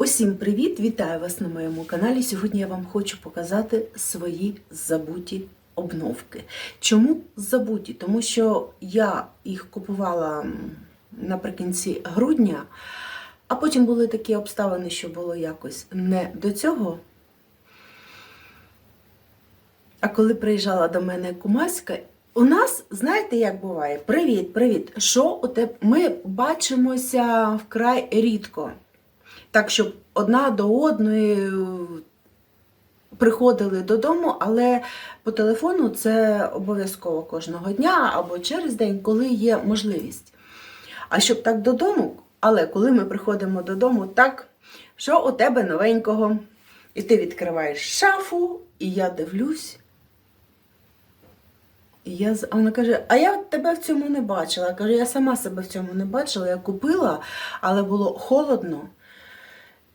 Усім привіт! Вітаю вас на моєму каналі. Сьогодні я вам хочу показати свої забуті обновки. Чому забуті? Тому що я їх купувала наприкінці грудня, а потім були такі обставини, що було якось не до цього. А коли приїжджала до мене кумаська, у нас, знаєте, як буває? Привіт, привіт! Що у тебе? Ми бачимося вкрай рідко. Так, щоб одна до одної приходили додому, але по телефону це обов'язково кожного дня або через день, коли є можливість. А щоб так додому, але коли ми приходимо додому, так, що у тебе новенького? І ти відкриваєш шафу, і я дивлюсь. І я, вона каже, а я тебе в цьому не бачила. Я кажу, я сама себе в цьому не бачила, я купила, але було холодно,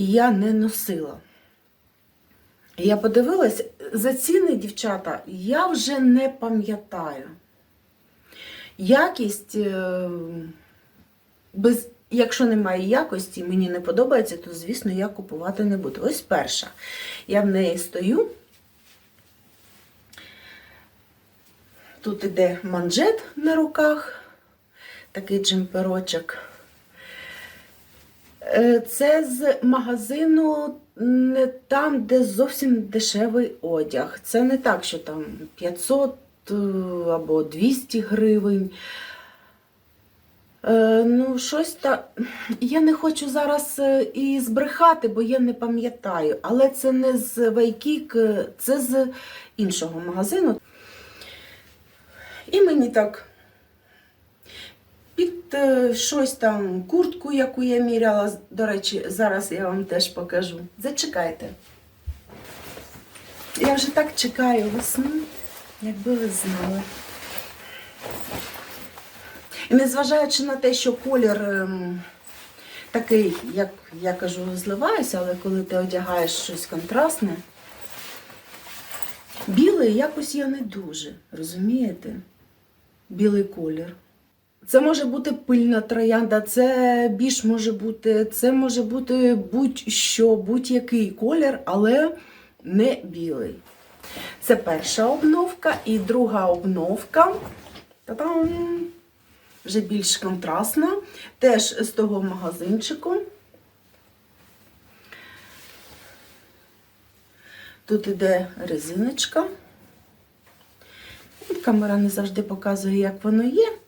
і я не носила. Я подивилась, за ціни, дівчата, я вже не пам'ятаю. Якість, е, без, якщо немає якості, мені не подобається, то, звісно, я купувати не буду. Ось перша. Я в неї стою. Тут іде манжет на руках, такий джемперочок. Е, Це з магазину не там, де зовсім дешевий одяг. Це не так, що там 500 е, або 200 гривень. Е, Ну, щось так. Я не хочу зараз і збрехати, бо я не пам'ятаю. Але це не з Вайкік, це з іншого магазину. І мені так під е, щось там, куртку, яку я міряла, до речі, зараз я вам теж покажу. Зачекайте. Я вже так чекаю весну, якби ви знали. І незважаючи на те, що колір ем, такий, як я кажу, зливається, але коли ти одягаєш щось контрастне, білий якось я не дуже, розумієте? Білий колір. Це може бути пильна троянда, це більш може бути, це може бути будь-що, будь-який колір, але не білий. Це перша обновка і друга обновка. Та-дам! Вже більш контрастна. Теж з того магазинчику. Тут іде резиночка. Камера не завжди показує, як воно є.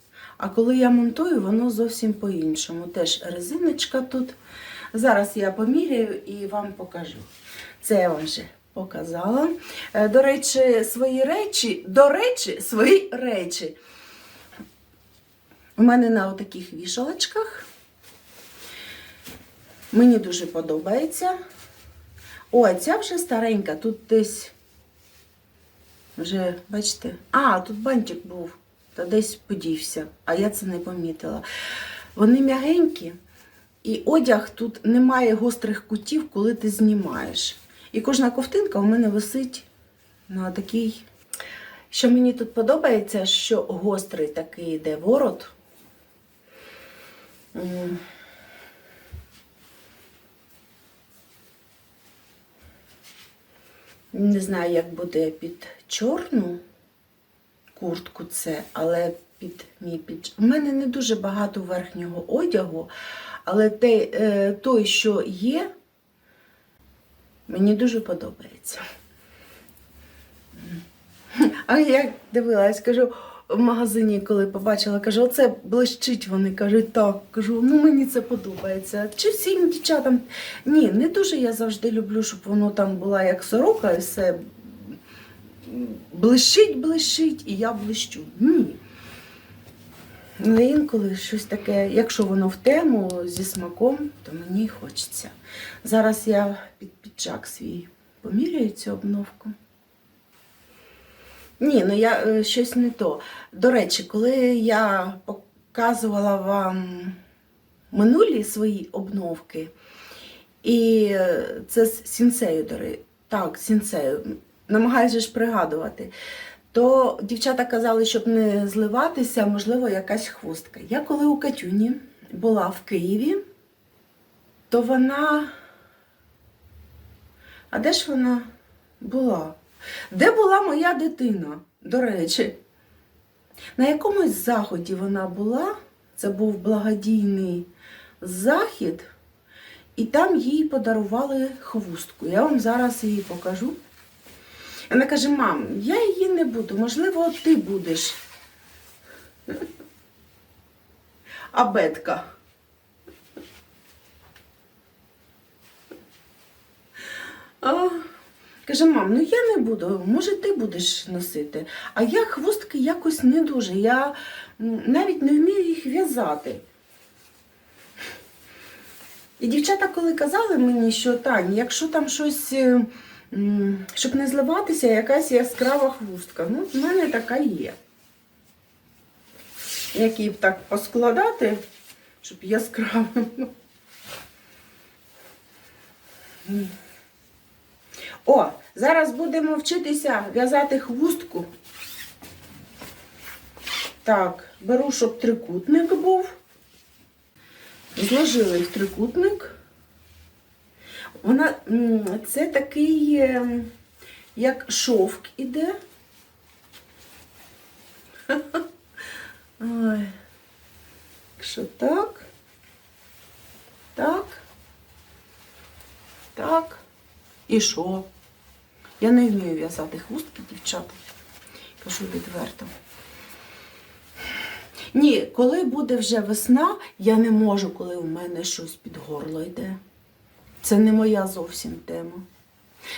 А коли я монтую, воно зовсім по-іншому. Теж резиночка тут. Зараз я поміряю і вам покажу. Це я вам вже показала. Е, До речі, свої речі, до речі, свої речі. У мене на отаких вішалочках. Мені дуже подобається. О, а ця вже старенька, тут десь вже, бачите, а, тут бантик був, та десь подівся, а я це не помітила. Вони м'ягенькі, і одяг тут немає гострих кутів, коли ти знімаєш. І кожна ковтинка у мене висить на такій. Що мені тут подобається, що гострий такий йде ворот. Не знаю, як буде під чорну куртку це, але під мій під. У мене не дуже багато верхнього одягу, але те, е, той, що є, мені дуже подобається. А я дивилась, кажу, в магазині, коли побачила, кажу, оце блищить. Вони кажуть, так, кажу, ну мені це подобається. Чи всім дівчатам? Ні, не дуже я завжди люблю, щоб воно там була як сорока, і все блищить, блищить, і я блищу. Ні. Але інколи щось таке, якщо воно в тему зі смаком, то мені хочеться. Зараз я під піджак свій поміряю цю обновку. Ні, ну я е, щось не то. До речі, коли я показувала вам минулі свої обновки, і е, це з сінсею, до речі, так, сінсею, намагаюся ж пригадувати, то дівчата казали, щоб не зливатися, можливо, якась хвостка. Я коли у Катюні була в Києві, то вона А де ж вона була? Де була моя дитина? До речі, на якомусь заході вона була, це був благодійний захід, і там їй подарували хвустку. Я вам зараз її покажу. Вона каже: мам, я її не буду, можливо, ти будеш. А, каже, мам, ну я не буду, може ти будеш носити. А я хвостки якось не дуже. Я навіть не вмію їх в'язати. І дівчата, коли казали мені, що Тань, якщо там щось, е, щоб не зливатися, якась яскрава хвустка. Ну, в мене така є. Як її так поскладати, щоб яскравим. М. О, зараз будемо вчитися в'язати хвустку. Так, беру, щоб трикутник був. Зложили в трикутник. Вона, це такий, е, як шовк іде. Якщо так, так, так. І що? Я не вмію в'язати хустки, дівчата. Кажу відверто. Ні, коли буде вже весна, я не можу, коли у мене щось під горло йде. Це не моя зовсім тема.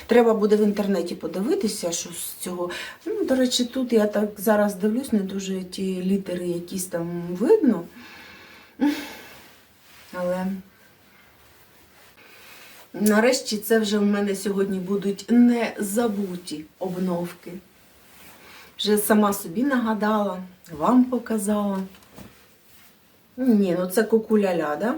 Треба буде в інтернеті подивитися, що з цього. Ну, до речі, тут я так зараз дивлюсь, не дуже ті літери якісь там видно. Але нарешті це вже в мене сьогодні будуть незабуті обновки. Вже сама собі нагадала, вам показала. Ні, ну це кукуляля, да?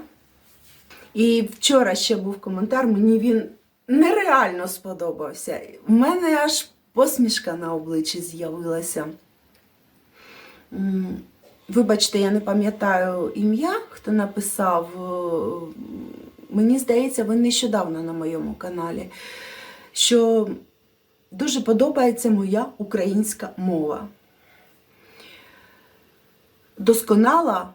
І вчора ще був коментар, мені він нереально сподобався. У мене аж посмішка на обличчі з'явилася. Вибачте, я не пам'ятаю ім'я, хто написав. е, Мені здається, ви нещодавно на моєму каналі, що дуже подобається моя українська мова. Досконала,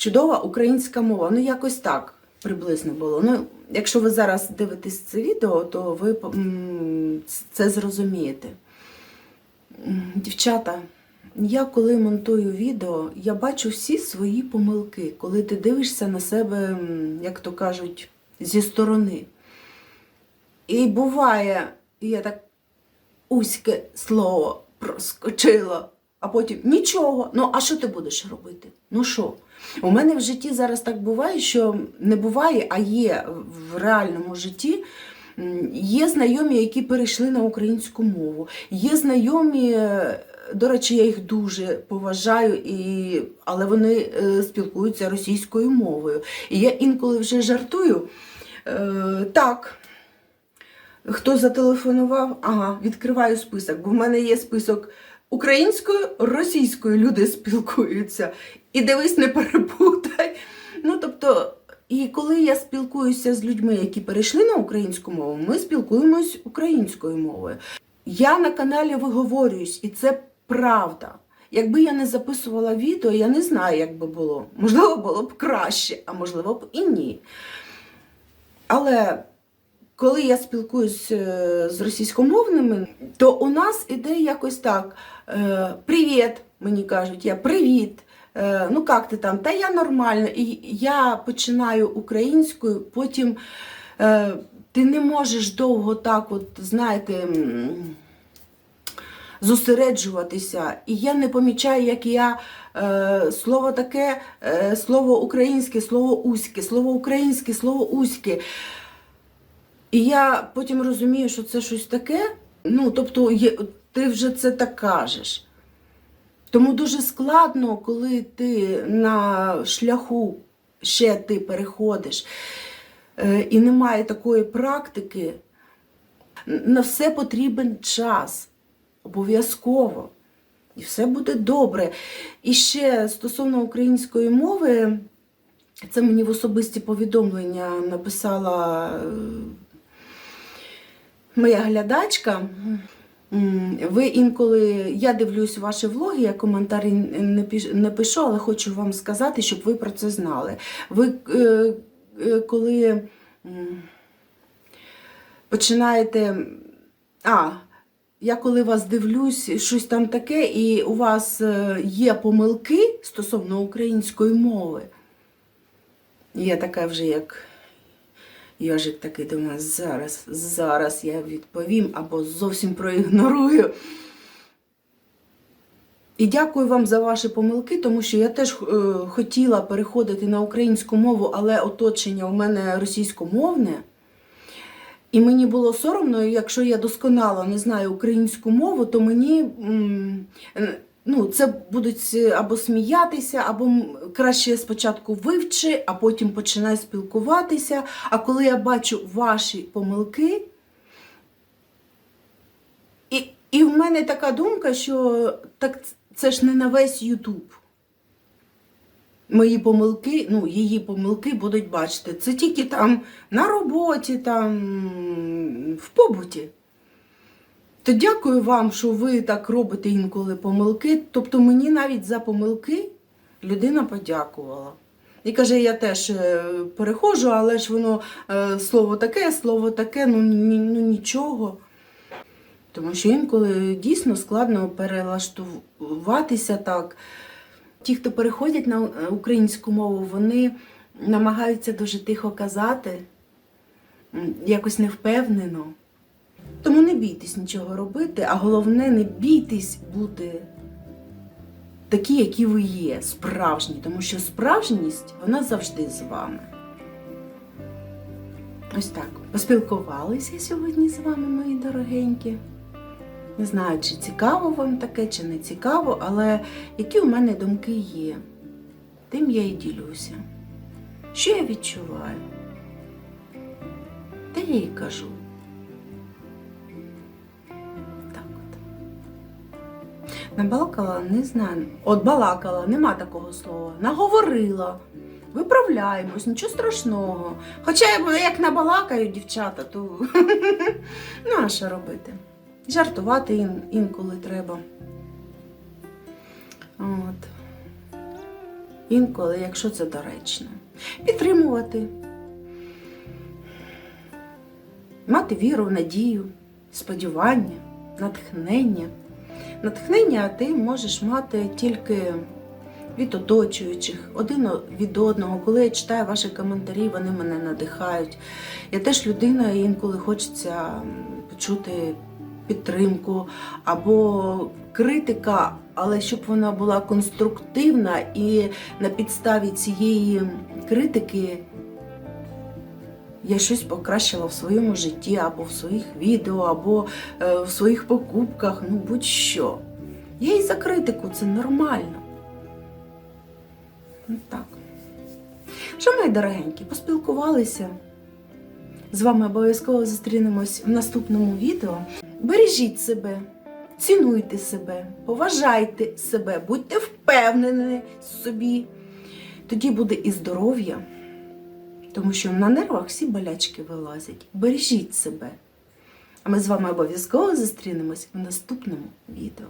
чудова українська мова. Ну, якось так приблизно було. Ну, якщо ви зараз дивитесь це відео, то ви це зрозумієте. Дівчата, я коли монтую відео, я бачу всі свої помилки, коли ти дивишся на себе, як то кажуть, зі сторони. І буває, я так узьке слово проскочила, а потім нічого. Ну, а що ти будеш робити? Ну що? У мене в житті зараз так буває, що не буває, а є в реальному житті. Є знайомі, які перейшли на українську мову. Є знайомі, е, до речі, я їх дуже поважаю, і... але вони е, спілкуються російською мовою. І я інколи вже жартую. Е, так, Хто зателефонував? Ага, відкриваю список, бо в мене є список українською, російською люди спілкуються. І дивись, не перепутай. Ну, тобто, і коли я спілкуюся з людьми, які перейшли на українську мову, ми спілкуємось українською мовою. Я на каналі виговорююсь, і це правда. Якби я не записувала відео, я не знаю, як би було. Можливо, було б краще, а можливо б і ні. Але коли я спілкуюсь е, з російськомовними, то у нас іде якось так: е, привіт, мені кажуть, я привіт. е, Ну, як ти там? Та я нормально. І я починаю українською, потім ти не можеш довго так, от, знаєте, зосереджуватися. І я не помічаю, як я слово таке, слово українське, слово уське, слово українське, слово уське. І я потім розумію, що це щось таке. Ну, тобто, є, ти вже це так кажеш. Тому дуже складно, коли ти на шляху ще ти переходиш, е, і немає такої практики, на все потрібен час. Обов'язково. І все буде добре. І ще стосовно української мови, це мені в особисті повідомлення написала е, моя глядачка. Ви інколи, я дивлюсь ваші влоги, я коментарі не пишу, але хочу вам сказати, щоб ви про це знали. Ви е, е, коли починаєте. А, я коли вас дивлюсь, щось там таке, і у вас е, є помилки стосовно української мови. Я така вже як Йожик такий думає, зараз, зараз я відповім або зовсім проігнорую. І дякую вам за ваші помилки, тому що я теж е, хотіла переходити на українську мову, але оточення у мене російськомовне. І мені було соромно, якщо я досконало не знаю українську мову, то мені ну, це будуть або сміятися, або краще спочатку вивчи, а потім починай спілкуватися. А коли я бачу ваші помилки, і, і в мене така думка, що так це ж не на весь Ютуб. Мої помилки, ну, її помилки будуть бачити. Це тільки там на роботі, там в побуті. То дякую вам, що ви так робите інколи помилки. Тобто мені навіть за помилки людина подякувала. І каже, я теж е, перехожу, але ж воно е, слово таке, слово таке, ну, ну нічого. Тому що інколи дійсно складно перелаштуватися так. Ті, хто переходять на е, українську мову, вони намагаються дуже тихо казати, якось невпевнено. Тому не бійтесь нічого робити, а головне, не бійтесь бути такі, які ви є, справжні, тому що справжність вона завжди з вами. Ось так. Поспілкувалися сьогодні з вами, мої дорогенькі. Не знаю, чи цікаво вам таке, чи не цікаво, але які у мене думки є, тим я і ділюся. Що я відчуваю? Те я і кажу. Набалакала, не знаю. От балакала, нема такого слова. Наговорила. Виправляємось, нічого страшного. Хоча як набалакаю дівчата, то ну, а що робити? Жартувати ін- інколи треба. От. Інколи, якщо це доречно. Підтримувати. Мати віру, надію, сподівання, натхнення. Натхнення ти можеш мати тільки від оточуючих, один від одного. Коли я читаю ваші коментарі, вони мене надихають. Я теж людина, інколи хочеться почути підтримку або критика, але щоб вона була конструктивна і на підставі цієї критики я щось покращила в своєму житті, або в своїх відео, або е, в своїх покупках, ну будь-що. Я і за критику, це нормально. Ну так. Що, мої дорогенькі, поспілкувалися. З вами обов'язково зустрінемось в наступному відео. Бережіть себе, цінуйте себе, поважайте себе, будьте впевнені в собі. Тоді буде і здоров'я, тому що на нервах всі болячки вилазять. Бережіть себе. А ми з вами обов'язково зустрінемось в наступному відео.